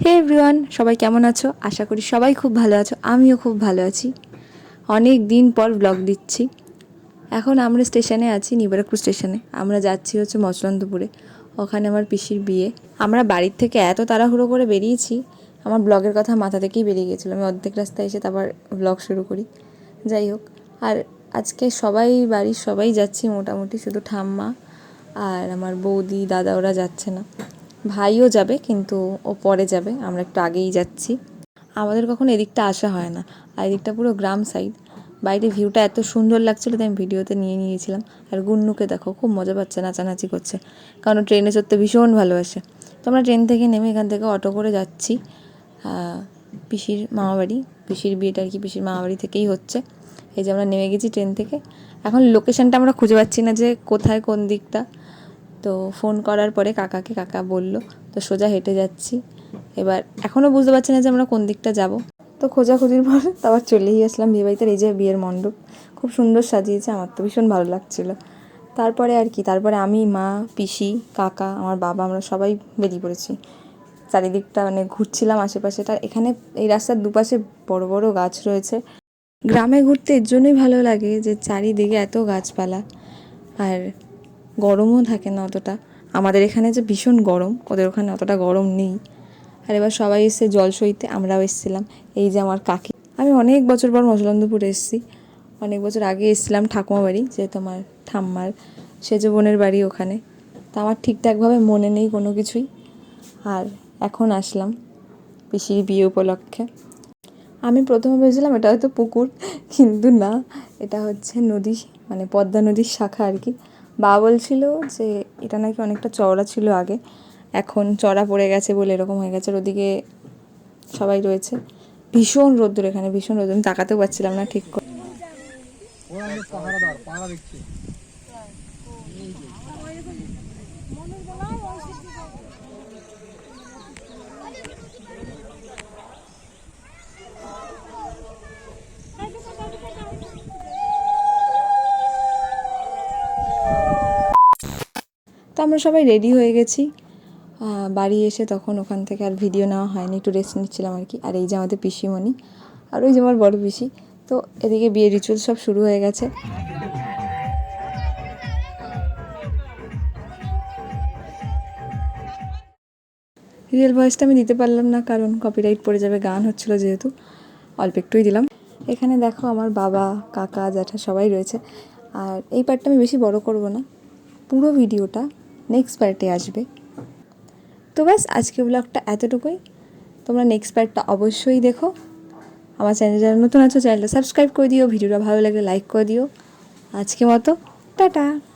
হে everyone সবাই কেমন আছো? আশা করি সবাই খুব ভালো আছো। আমিও খুব ভালো আছি। অনেক দিন পর ব্লগ দিচ্ছি। এখন আমরা স্টেশনে আছি, নিবারকপুর স্টেশনে। আমরা যাচ্ছি হচ্ছে মচলন্দপুরে। ওখানে আমার পিসির বিয়ে। আমরা বাড়ির থেকে এত তাড়াহুড়ো করে বেরিয়েছি, আমার ব্লগের কথা মাথা থেকেই বেরিয়ে গেছিল। আমি অর্ধেক রাস্তায় এসে তারপর ব্লগ শুরু করি। যাই হোক, আর আজকে সবাই, বাড়ির সবাই যাচ্ছি মোটামুটি। শুধু ঠাম্মা আর আমার বৌদি, দাদা, ওরা যাচ্ছে না। ভাইও যাবে, কিন্তু ও পরে যাবে, আমরা একটু আগেই যাচ্ছি। আমাদের কখনো এদিকটা আসা হয় না, আর এদিকটা পুরো গ্রাম সাইড বাইরে ভিউটা এত সুন্দর লাগছিল তাই আমি ভিডিওতে নিয়ে নিয়েছিলাম। আর গুন্নুকে দেখো, খুব মজা পাচ্ছে, নাচানাচি করছে। কারণ ট্রেনে চড়তে ভীষণ ভালোবাসে। তো আমরা ট্রেন থেকে নেমে এখান থেকে অটো করে যাচ্ছি। পিসির মামাবাড়ি। পিসির বিয়েটা আর কি পিসির মামাবাড়ি থেকেই হচ্ছে। এই যে আমরা নেমে গেছি ট্রেন থেকে। এখন লোকেশনটা আমরা খুঁজে পাচ্ছি না যে কোথায় কোন দিকটা। তো ফোন করার পরে কাকাকে, কাকা বলল, তো সোজা হেঁটে যাচ্ছি। এবার এখনও বুঝতে পারছি না যে আমরা কোন দিকটা যাব। তো খোঁজাখুঁজির পর তারপর চলেই আসলাম বিয়েবাড়িতে। এই যে বিয়ের মণ্ডপ, খুব সুন্দর সাজিয়েছে, আমার তো ভীষণ ভালো লাগছিল। তারপরে আর কি, তারপরে আমি, মা, পিসি, কাকা, আমার বাবা, আমরা সবাই বেরিয়ে পড়েছি। চারিদিকটা মানে ঘুরছিলাম আশেপাশেটা। এখানে এই রাস্তার দুপাশে বড় বড় গাছ রয়েছে। গ্রামে ঘুরতে এর জন্যই ভালো লাগে যে চারিদিকে এত গাছপালা। আর গরমও থাকে না অতটা। আমাদের এখানে যে ভীষণ গরম, ওদের ওখানে অতটা গরম নেই। আর এবার সবাই এসে জল সইতে, আমরাও এসেছিলাম। এই যে আমার কাকি। আমি অনেক বছর পর মসলন্দপুরে এসেছি। অনেক বছর আগে এসেছিলাম ঠাকুমা বাড়ি, যেহেতু আমার ঠাম্মার, সেজ বোনের বাড়ি ওখানে। তা আমার ঠিকঠাকভাবে মনে নেই কোনো কিছুই। আর এখন আসলাম পিসির বিয়ে উপলক্ষে। আমি প্রথমে ভেবেছিলাম এটা হয়তো পুকুর, কিন্তু না। এটা হচ্ছে নদী মানে পদ্মা নদীর শাখা আর কি। বাবা বলছিল যে এটা নাকি অনেকটা চওড়া ছিল আগে, এখন চড়া পড়ে গেছে বলে এরকম হয়ে গেছে। ওদিকে সবাই রয়েছে। ভীষণ রোদ্দুর এখানে, ভীষণ রোদ্দুর। আমি তাকাতেও পারছিলাম না ঠিক করে আমাদের পাহারাদার পাহারা দিচ্ছে তো আমরা সবাই রেডি হয়ে গেছি। বাড়ি এসে তখন ওখান থেকে আর ভিডিও নেওয়া হয়নি, একটু রেস্ট নিচ্ছিলাম আর কি। আর এই যে আমাদের পিসিমণি, আর ওই যে আমার বড় পিসি। তো এদিকে বিয়ে রিচুয়াল সব শুরু হয়ে গেছে। রিয়েল ভয়েসটা আমি দিতে পারলাম না, কারণ কপিরাইট পড়ে যাবে, গান হচ্ছিল যেহেতু। অল্প একটুই দিলাম। এখানে দেখো আমার বাবা, কাকা, জ্যাঠা সবাই রয়েছে। আর এই পার্টটা আমি বেশি বড় করব না। পুরো ভিডিওটা নেক্সট পার্টে আসবে। তো ব্যাস আজকে ব্লগটা এতটুকুই। তোমরা নেক্সট পার্টটা অবশ্যই দেখো। আমার চ্যানেল যারা নতুন আছো চ্যানেলটা সাবস্ক্রাইব করে দিও। ভিডিওটা ভালো লাগলে লাইক করে দিও। আজকে মতো, টাটা।